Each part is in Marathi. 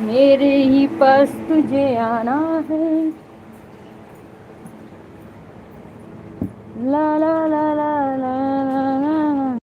मेरे ही पास तुझे आना है। ला ला ला ला ला ला ला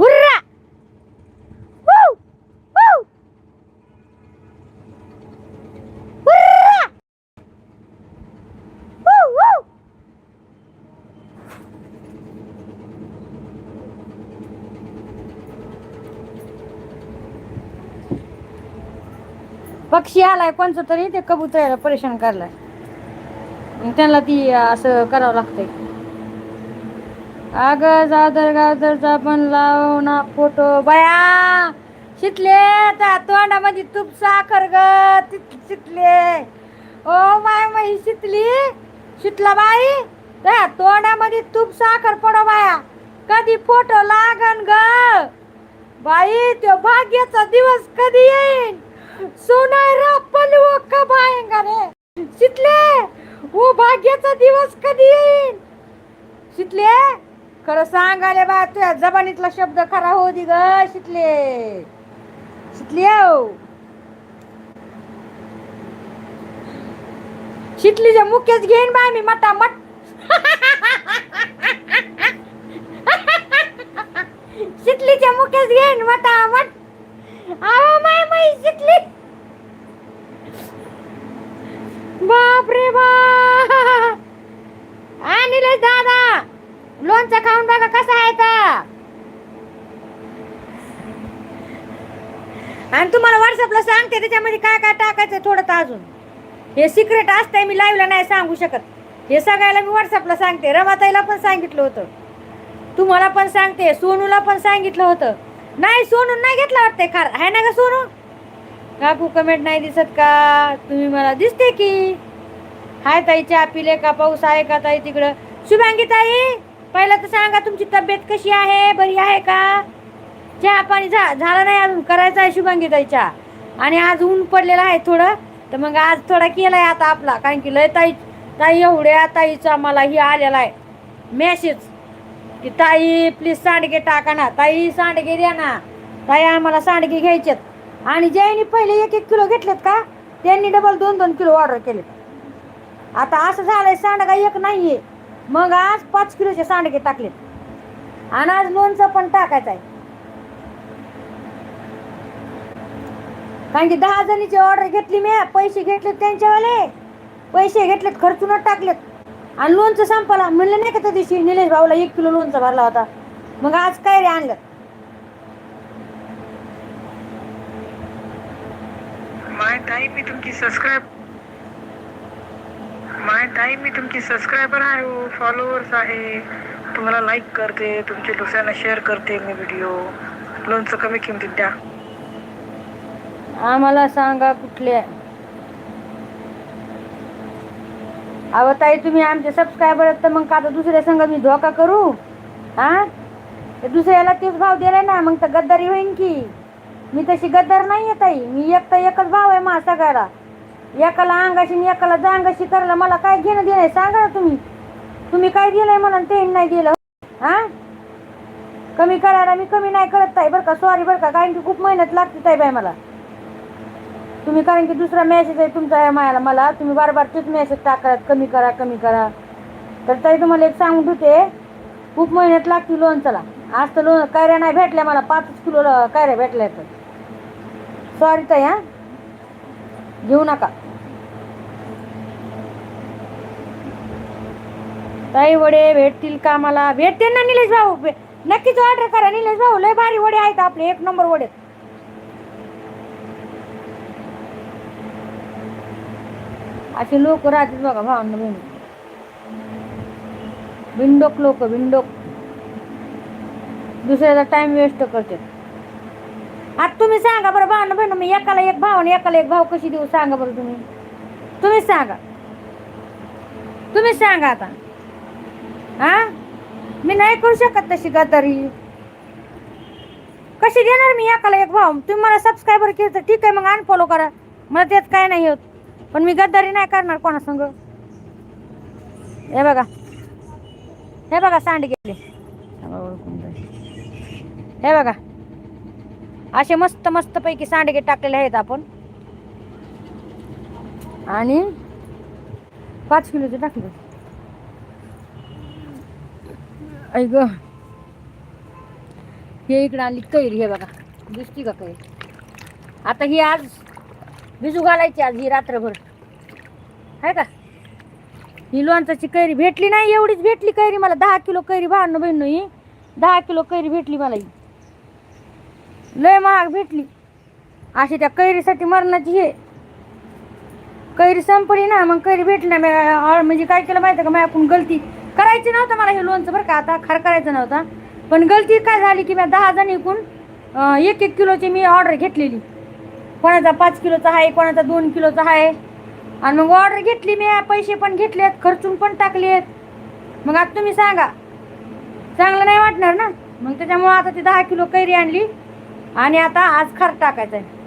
hurrah woo! Woo! Hurrah! Woo! Woo! पक्षी आलाय कोणचं तरी ते कबुतराला परेशान करलाय. त्यांना ती असं करावं लागतंय. अग जादर गाजरचा पण लाव ना फोटो. बया शितले त्या तोंडामध्ये तूप साखर ग. ति- शितले. ओ माय माई शितली. शितला बाई त्या तोंडामध्ये तूप साखर पडो बाया. कधी फोटो लागन ग. बाई तो भाग्याचा दिवस कधी येईल सोनारा पलव कब आएगा रे शितले वो भाग्याचा दिवस कधी येईल शितले खरं सांगाले बा तुझ्या जबानीतला शब्द खरा हो दि ग शितले. शितले हो शितलीच्या मुख्यच घेईन बा मी मटा मट शितलीच्या मुख्यच घेईन मटा मट आवा माय माई शितली बाप रे बा आणले दादा लोणचं खाऊन बघा कसा आहे का आणि तुम्हाला व्हॉट्सअपला सांगते त्याच्यामध्ये काय काय टाकायचं थोडं तर अजून. हे सिक्रेट असतंय मी लाईव्हला नाही सांगू शकत. हे सगळ्याला मी व्हॉट्सअपला सांगते. रमाताईला पण सांगितलं होतं. तुम्हाला पण सांगते सोनूला पण सांगितलं होतं. नाही सोनू नाही घेतला वाटतंय खार. आहे ना का सोनू? काकू कमेंट नाही दिसत का? तुम्ही मला दिसते की? हाय ताई चहा पिले का? पाऊस आहे का ताई तिकडं? शुभांगी ताई पहिलं तर सांगा तुमची तब्येत कशी आहे? बरी आहे का? चहा पाणी झा झालं नाही अजून करायचं आहे शुभांगी ताई चहा आणि आज ऊन पडलेलं आहे थोडं. तर मग आज थोडा केलाय आता आपला कारण की लय ताई ताई एवढ्या ताईचा मला ही आलेला आहे. मेसेज की ताई प्लीज सांडगे टाका ना. ताई सांडगे द्या ना. ताई आम्हाला सांडगे घ्यायचेत. आणि ज्यांनी पहिले एक एक किलो घेतलेत का त्यांनी डबल दोन दोन किलो ऑर्डर केले आता असं झालंय सांडगा एक नाहीये. मग आज पाच किलोचे सांडगे टाकलेत. आणि आज लोणचं पण टाकायचं आहे कारण की दहा जणीची ऑर्डर घेतली मी पैसे घेतलेत त्यांच्यावाले. पैसे घेतलेत खर्चूनच टाकलेत. आणि लोणचं संपला. म्हणलं नाही का त्या दिवशी निलेश भाऊला एक किलो लोणचा भरला होता. मग आज काय रे आणलं? माय ताई मी तुमची सबस्क्राईब माय ताई मी तुमची सबस्क्रायबर आहे हो फॉलोअर्स आहे. तुम्हाला लाईक करते तुमच्या दुसऱ्यांना शेअर करते मी व्हिडिओ लोणचं कमी किमतीत द्या. आम्हाला सांगा कुठले अहो ताई तुम्ही आमचे सबस्क्रायबर आहेत तर मग का आता दुसऱ्या संघ मी धोका करू? हा? ते दुसऱ्याला तेच भाव दिलाय ना मग तर गद्दारी होईन की. मी तशी गद्दार नाही आहे ताई मी एक तर एकच भाव आहे मा सगळ्याला. एकाला अंगाशी आणि एकाला जांगाशी करायला मला काय घेणं दिलंय सांगा ना तुम्ही. तुम्ही काय दिलंय मला आणि ते नाही दिलं. हा? कमी करायला मी कमी नाही करत ताई बरं का? सॉरी बरं का? कारण की खूप मेहनत लागते ताई बाई मला. तुम्ही कारण की दुसरा मेसेज आहे तुमचा या मायाला मला. तुम्ही बार बार तेच मेसेज टाकत कमी करा कमी करा. तर ताई तुम्हाला एक सांगून ठेवते. खूप महिन्यात लागतील लोणचाला आज तर लोण कायऱ्या नाही भेटल्या मला. पाचच किलो कायऱ्या भेटल्या तर. सॉरी ताई हां. घेऊ नका. ताई वडे भेटतील का मला भेटतील ना निलेश भाऊ. नक्कीच ऑर्डर करा. निलेश भाऊ लय भारी वडे आहेत आपले. एक नंबर वडे. असे लोक राहतील बघा भावांना बहिणी बिंडोक लोक बिंडोक दुसऱ्याचा टाइम वेस्ट करते आता तुम्ही सांगा बरं भावांना बहिण मी एकाला एक भाव आणि एकाला एक भाव कशी देऊ सांगा बरं तुम्ही. तुम्ही सांगा. तुम्ही सांगा आता. हा? मी नाही करू शकत तशी गदारी. कशी देणार मी एकाला एक भाव? तुम्ही मला सबस्क्रायबर केलं तर ठीक आहे मग अनफॉलो करा. मला त्यात काय नाही होत. पण मी गद्दारी नाही करणार कोणासंग. हे बघा. हे बघा सांड गेले. हे बघा. असे मस्त मस्त पैकी सांडगे टाकलेले आहेत आपण. आणि पाच किलोचे टाकले. ऐ हे इकडं आली कैरी हे बघा. दिसती का कैरी? आता ही आज भिजू घालायची आज ही रात्रभर. आहे का? ही लोणचाची कैरी भेटली नाही एवढीच भेटली कैरी मला. दहा किलो कैरी भांडणं बहिण ही. दहा किलो कैरी भेटली मला ही. लय महाग भेटली. अशी त्या कैरीसाठी मरणाची हे. कैरी संपली ना मग कैरी भेटली ना. मी म्हणजे काय केलं माहिती का? मी आपण गलती करायची नव्हतं मला हे लोणचं बरं का. आता खार करायचं नव्हता. पण गलती काय झाली की मी दहा जण एकूण एक एक किलोची मी ऑर्डर घेतलेली. कोणाचा पाच किलोचा आहे कोणाचा दोन किलोचा आहे. आणि मग ऑर्डर घेतली मी पैसे पण घेतलेत खर्चून पण टाकलेत. मग आता तुम्ही सांगा. चांगलं नाही वाटणार ना? मग त्याच्यामुळं आता ती दहा किलो कैरी आणली आणि आता आज खार टाकायचं आहे.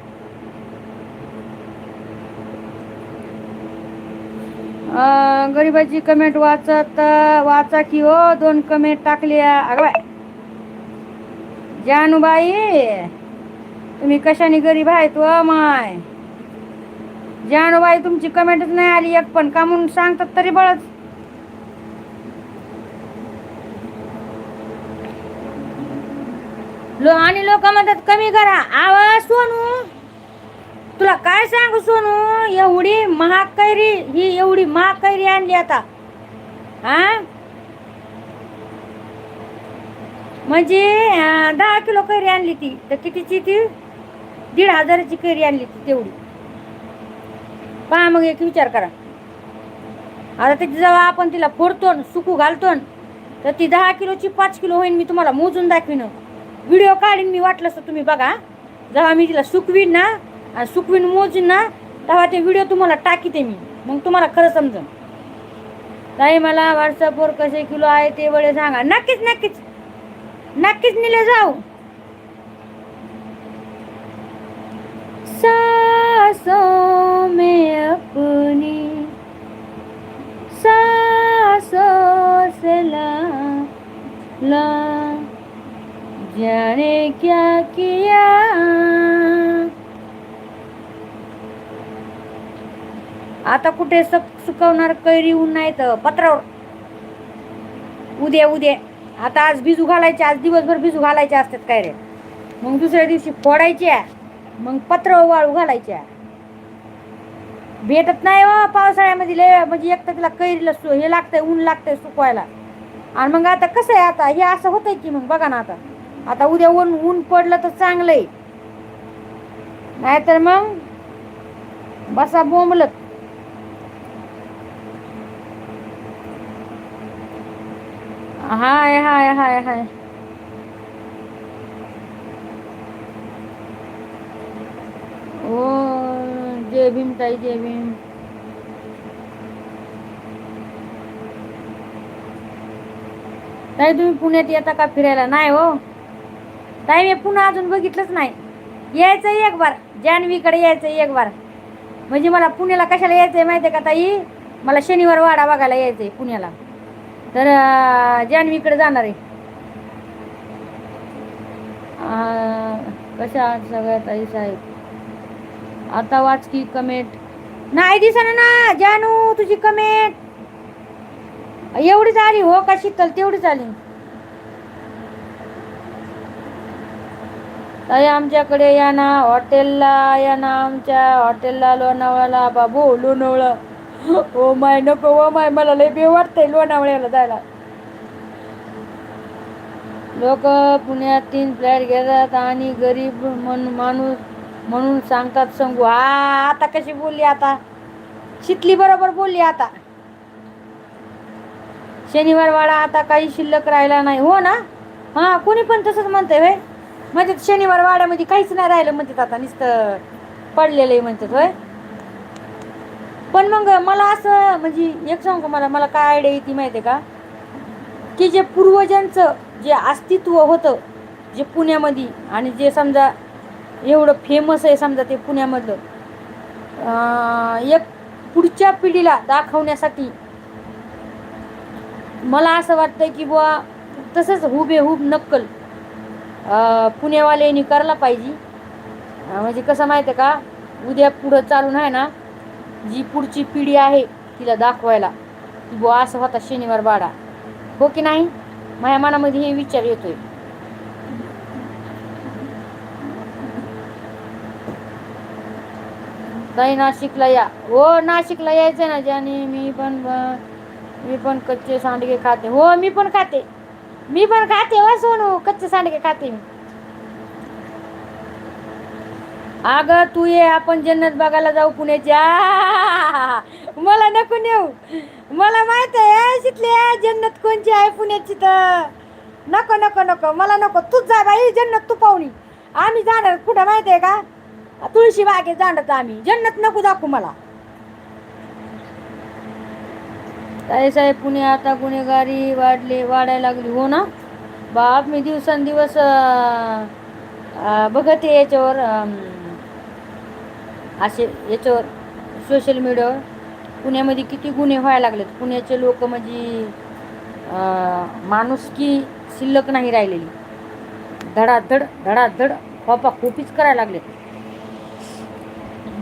गरीबाची गरिबाची कमेंट वाचत वाचा की हो दोन कमेंट टाकली अगं बाय. जानूबाई. तुम्ही कशाने गरीब आहेत व माय? जानूबाई तुमची कमेंटच नाही आली एक पण का म्हणून सांगतात तरी बळच? लो आणि लोक म्हणतात कमी करा. आवाज सोनू तुला काय सांगू सोनू? एवढी महाग कैरी ही एवढी महाग कैरी आणली आता. हा म्हणजे दहा किलो कैरी आणली ती. तर कितीची ती? दीड हजाराची कैरी आणली ती तेवढी. पहा मग एक विचार करा. आता त्याची जेव्हा आपण तिला फोडतो सुकू घालतो तर ती दहा किलोची पाच किलो होईन मी तुम्हाला मोजून दाखवीन. व्हिडिओ काढीन मी वाटलं तर तुम्ही बघा. जेव्हा मी तिला सुकवीन ना आणि सुकवीन मोजीन ना तेव्हा ते व्हिडिओ तुम्हाला टाकीते मी. मग तुम्हाला खरं समजन. ताई मला व्हॉट्सअपवर कसे किलो आहे ते वेळे सांगा. नक्कीच नक्कीच. नक्कीच निले जाऊ. सासों में अपनी सासों से ला ला। जाने क्या किया? आता कुठे सक सुकवणार कैरी ऊन नाही तर पत्रावर. उद्या उद्या. आता आज भिजू घालायचे आज दिवसभर भिजू घालायचे असतात काय रे? मग दुसऱ्या दिवशी फोडायच्या मग पत्र वाळू घालायच्या. भेटत नाही हो पावसाळ्यामध्ये लय म्हणजे एक तर तिला कैरीला सु हे लागतंय ऊन लागतंय सुकवायला. आणि मग आता कसं आहे आता हे असं होतंय की मग बघा ना आता. आता उद्या ऊन ऊन पडलं तर चांगलं आहे नाहीतर मग बसा बोंबलत. हाय हाय हाय हाय. हो जय भीम ताई जय भीम. ताई तुम्ही पुण्यात येता का फिरायला? नाही हो. ताई मी पुन्हा अजून बघितलंच नाही. यायचं एक बार. जान्हवीकडे यायचं एक बार. म्हणजे मला पुण्याला कशाला यायचंय माहिती आहे का ताई? मला शनिवार वाडा बघायला यायचंय पुण्याला. तर जान्हवीकडे जाणार आहे. कशा सगळ्या ताई साहेब? आता वाच की कमेंट नाही दिसना ना जानू तुझी कमेंट एवढीच आली हो का शीतल? तेवढीच आली. ताई आमच्याकडे या ना हॉटेलला या ना आमच्या हॉटेलला लोणावळ्याला बाबू लोणावळा. ओ माय नको ओ माय मला लय बे वाटतंय लोणावळ्याला जायला. लोक पुण्यात तीन फ्लॅट घेतात आणि गरीब मन माणूस म्हणून सांगतात संगू हा आता कशी बोलली आता? शितली बरोबर बोलली आता. शनिवार वाडा आता काही शिल्लक राहिला नाही. हो ना? हा कोणी पण तसंच म्हणतंय व्हय म्हणजे शनिवार वाड्यामध्ये काहीच नाही राहिलं म्हणतात आता नुसतं पडलेलं आहे म्हणतात होय. पण मग मला असं म्हणजे एक सांगू मला? मला काय आयडिया येते माहिती आहे का? की जे पूर्वजांचं जे अस्तित्व होतं जे पुण्यामध्ये आणि जे समजा एवढं फेमस आहे समजा ते पुण्यामधलं. एक पुढच्या पिढीला दाखवण्यासाठी मला असं वाटतं की बुवा तसंच हुबेहूब नक्कल अं, पुणेवाल्यांनी करायला पाहिजे. म्हणजे कसं माहिती आहे का उद्या पुढं चालून आहे ना जी पुढची पिढी आहे तिला दाखवायला की बुवा असं होता शनिवार बाडा. हो की नाही? माझ्या मनामध्ये हे विचार येतोय. ताई नाशिकला या. हो नाशिकला यायचं ना ज्याने मी पण मी पण कच्चे सांडगे खाते. हो मी पण खाते. मी पण खाते हो सोनू. कच्चे सांडगे खाते मी. अगं तू ये आपण जन्नत बघायला जाऊ पुण्याच्या मला नको नेऊ. मला माहीत आहे शिकले जन्नत कोणची आहे पुण्याची तर. नको नको नको. मला नको. तूच जा बाई जन्नत तू पाहुणी आम्ही जाणार कुठं माहिती आहे का? तुळशी बागेत जाणत आम्ही. जन्नत नको दाखवू मला. काय साहेब पुणे आता गुन्हेगारी वाढले वाढायला लागली. हो ना? बाप मी दिवसेंदिवस बघते याच्यावर असे याच्यावर सोशल मीडियावर पुण्यामध्ये किती गुन्हे व्हायला लागलेत. पुण्याचे लोक म्हणजे माणुसकी शिल्लक नाही राहिलेली. धडाधड धडाधड खोपा खोपीच करायला लागलेत.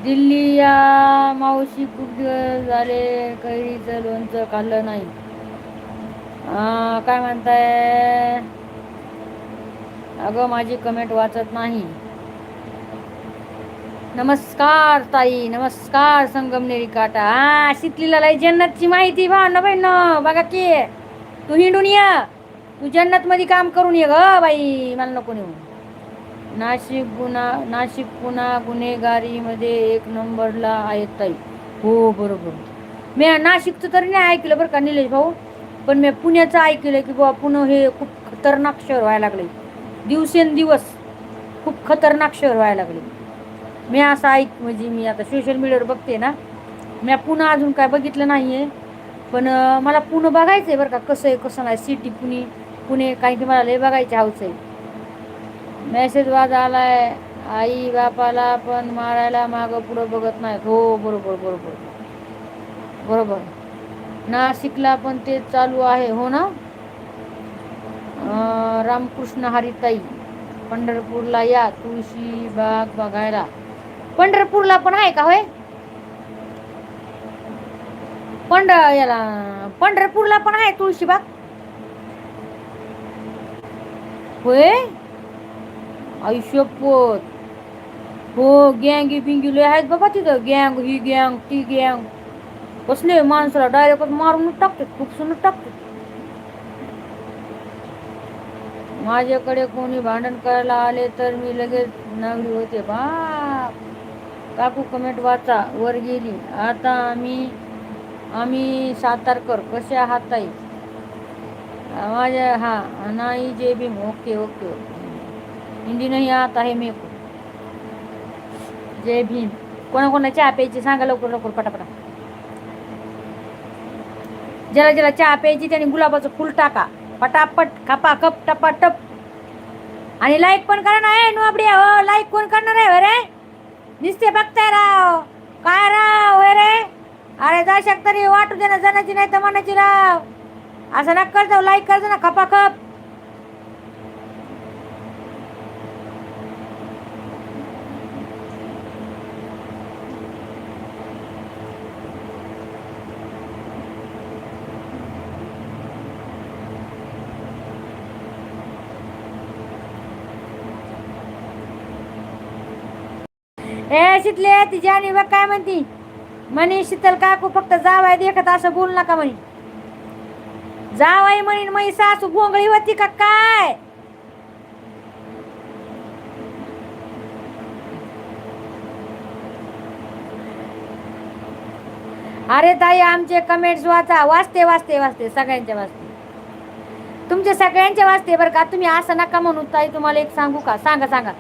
दिल्ली या मावशी खूप दिवस झाले कैरीचं लोणचं खाल्लं नाही. काय म्हणताय? अगं माझी कमेंट वाचत नाही. नमस्कार ताई. नमस्कार संगमनेरी काटा. हा शितलीला लाई जन्नतची माहिती भा ना बाई न बघा की तू हिंडून ये. तू जन्नत मध्ये काम करून ये ग बाई. मला नको नेऊ. नाशिक गुन्हा नाशिक पुन्हा गुन्हेगारीमध्ये एक नंबरला आहे ताई. हो बरोबर. मी नाशिकचं तरी नाही ऐकलं बरं का निलेश भाऊ. पण मी पुण्याचं ऐकलं की बाबा पुणे हे खूप खतरनाक शहर व्हायला लागले दिवसेंदिवस खूप खतरनाक शहर व्हायला लागले मी असं ऐक म्हणजे मी आता सोशल मीडियावर बघते ना. मी पुन्हा अजून काय बघितलं नाही आहे पण मला पुणे बघायचं आहे बरं का कसं आहे कसं नाही. सिटी पुणे पुणे काही की मला लय बघायचे हौस आहे. मेसेज वाज आलाय आई बापाला पण मारायला मागं पुढं बघत नाहीत हो बरोबर बरोबर. बरोबर. नाशिकला पण ते चालू आहे हो ना? रामकृष्ण हरिताई पंढरपूरला या तुळशी बाग बघायला. पंढरपूरला पण आहे का होय? पंढ याला पंढरपूरला पण आहे तुळशीबाग होय? आयुष्यपत हो गँगी बिंगी लय आहेत बाबा तिथं. गँग ही गँग ती गँग कसले माणसाला डायरेक्ट मारूनच टाकतात फुकसूनच टाकतात. माझ्याकडे कोणी भांडण करायला आले तर मी लगेच नागरी होते बाप. काकू कमेंट वाचा वर गेली. आता आम्ही आम्ही सातारकर कसे आहात ताई? माझ्या हा नाही जे Bhim okay okay okay. Hindi नाही आता आहे मी जय भीम. कोणाकोणा चहा प्यायची सांगा लवकर लवकर पटापटा. ज्याला ज्याला चहा प्यायची त्याने गुलाबाचं फुल टाका. पटापट खपा खप टपा टप. आणि लाईक पण करा ना नो नोबडी हो लाईक कोण करणार आहे हो रे? नुसते बघताय राव. काय राव रे? अरे जा तरी वाटू दे ना जनाची नाही तर मनाची राव. असं नक्कर जाऊ लाईक करतो ना खपा खप ए शितले ती जानी बघ काय म्हणती. म्हणे शीतल काकू फक्त जावाय देखत असं बोल नका म्हणे. जावाई म्हणे मई सासू गोंगळी होती का काय? अरे ताई आमचे कमेंट्स वाचा वाचते वाचते वाचते सगळ्यांच्या वाचते. तुमच्या सगळ्यांच्या वाचते बरं का? तुम्ही असं नका म्हणू ताई तुम्हाला एक सांगू का? सांगा सांगा.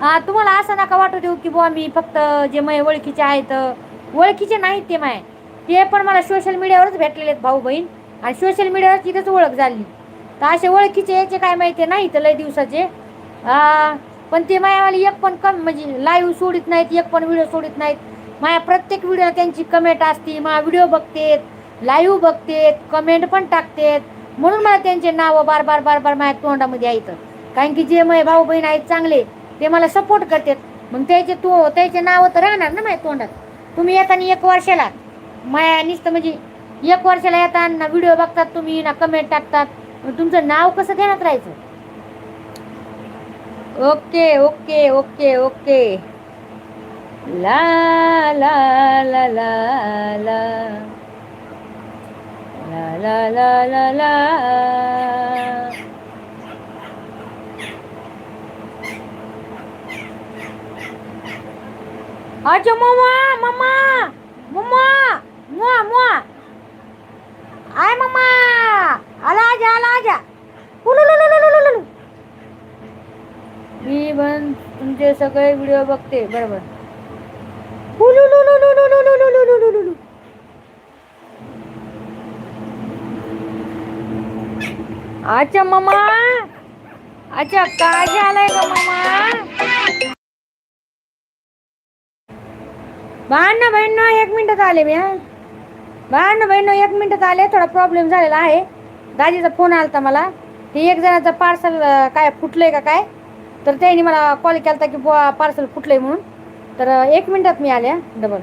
तुम्हाला असं नका वाटू देऊ की बुवा मी फक्त जे मै ओळखीचे आहेत ओळखीचे नाहीत ते माय. ते पण मला सोशल मीडियावरच भेटलेले आहेत भाऊ बहीण आणि सोशल मीडियावर तिथेच ओळख झाली. तर असे ओळखीचे याचे काय माहिती नाही तर लय दिवसाचे. पण ते मायावाली एक पण कम म्हणजे लाईव्ह सोडित नाहीत एक पण व्हिडिओ सोडित नाहीत. माझ्या प्रत्येक व्हिडिओला त्यांची कमेंट असते मा व्हिडिओ बघतेत लाईव्ह बघतेत कमेंट पण टाकतेत. म्हणून मला त्यांचे नावं बार बार बार बार माझ्या तोंडामध्ये आहेत कारण की जे माझे भाऊ बहीण आहेत चांगले ते मला सपोर्ट करतात. मग त्याचे तो त्याचे नावं तर राहणार ना माझ्या तोंडात. तुम्ही येताना एक वर्षाला. माया नुसतं म्हणजे एक वर्षाला येताना व्हिडिओ बघतात तुम्ही ना कमेंट टाकतात. तुमचं नाव कसं देण्यात राहायचं? Okay okay okay okay. ला ला ला ला. ला ला ला ला ला. मम्मा मम्मा मुआ मुआ आय मम्मा आला आजा आला आजा उलुलुलुलुलुलुलु. मी पण तुमचे सगळे व्हिडिओ बघते बरोबर उलुलुलुलुलुलुलुलुलुलुलुलु. अच्छा मम्मा अच्छा काय झालंय का मम्मा बाळांना बहिणं एक मिनिटात आले मी हा. भांडणं बहिणं एक मिनिटात आले थोडा प्रॉब्लेम झालेला आहे. दाजीचा फोन आला होता मला. ती एक जणाचं पार्सल काय फुटलंय का काय? तर त्यांनी मला कॉल केला होता की बुवा पार्सल फुटलंय म्हणून. तर एक मिनिटात मी आले डबल